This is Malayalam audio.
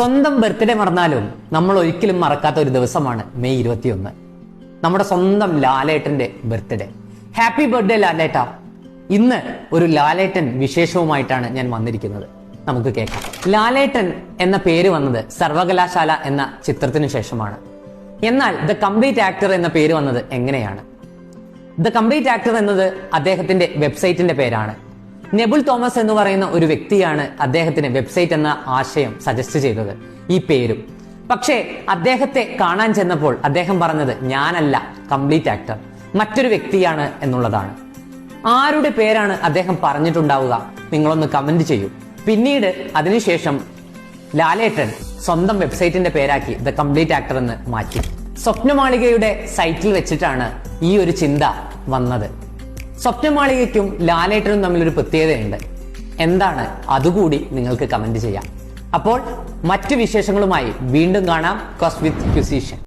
സ്വന്തം ബർത്ത്ഡേ മറന്നാലും നമ്മൾ ഒരിക്കലും മറക്കാത്ത ഒരു ദിവസമാണ് മെയ് ഇരുപത്തിയൊന്ന്. നമ്മുടെ സ്വന്തം ലാലേട്ടന്റെ ബർത്ത്ഡേ. ഹാപ്പി ബർത്ത്ഡേ ലാലേട്ട. ഇന്ന് ഒരു ലാലേട്ടൻ വിശേഷവുമായിട്ടാണ് ഞാൻ വന്നിരിക്കുന്നത്. നമുക്ക് കേൾക്കാം. ലാലേട്ടൻ എന്ന പേര് വന്നത് സർവകലാശാല എന്ന ചിത്രത്തിനു ശേഷമാണ്. എന്നാൽ ദ കംപ്ലീറ്റ് ആക്ടർ എന്ന പേര് വന്നത് എങ്ങനെയാണ്? ദ കംപ്ലീറ്റ് ആക്ടർ എന്നത് അദ്ദേഹത്തിന്റെ വെബ്സൈറ്റിന്റെ പേരാണ്. നെബുൾ തോമസ് എന്ന് പറയുന്ന ഒരു വ്യക്തിയാണ് അദ്ദേഹത്തിന് വെബ്സൈറ്റ് എന്ന ആശയം സജസ്റ്റ് ചെയ്തത്. ഈ പേരും. പക്ഷേ അദ്ദേഹത്തെ കാണാൻ ചെന്നപ്പോൾ അദ്ദേഹം പറഞ്ഞത് ഞാനല്ല കംപ്ലീറ്റ് ആക്ടർ മറ്റൊരു വ്യക്തിയാണ് എന്നുള്ളതാണ്. ആരുടെ പേരാണ് അദ്ദേഹം പറഞ്ഞിട്ടുണ്ടാവുക? നിങ്ങളൊന്ന് കമന്റ് ചെയ്യൂ. പിന്നീട് അതിനുശേഷം ലാലേട്ടൻ സ്വന്തം വെബ്സൈറ്റിന്റെ പേരാക്കി ദ കംപ്ലീറ്റ് ആക്ടർ എന്ന് മാറ്റി. സ്വപ്നമാളികയുടെ സൈറ്റിൽ വെച്ചിട്ടാണ് ഈ ഒരു ചിന്ത വന്നത്. സ്വപ്നമാളികയ്ക്കും ലാലേട്ടനും തമ്മിലൊരു പ്രത്യേകതയുണ്ട്. എന്താണ്? അതുകൂടി നിങ്ങൾക്ക് കമന്റ് ചെയ്യാം. അപ്പോൾ മറ്റു വിശേഷങ്ങളുമായി വീണ്ടും കാണാം. കോസ് വിത്ത് ക്യൂസീഷ്യൻ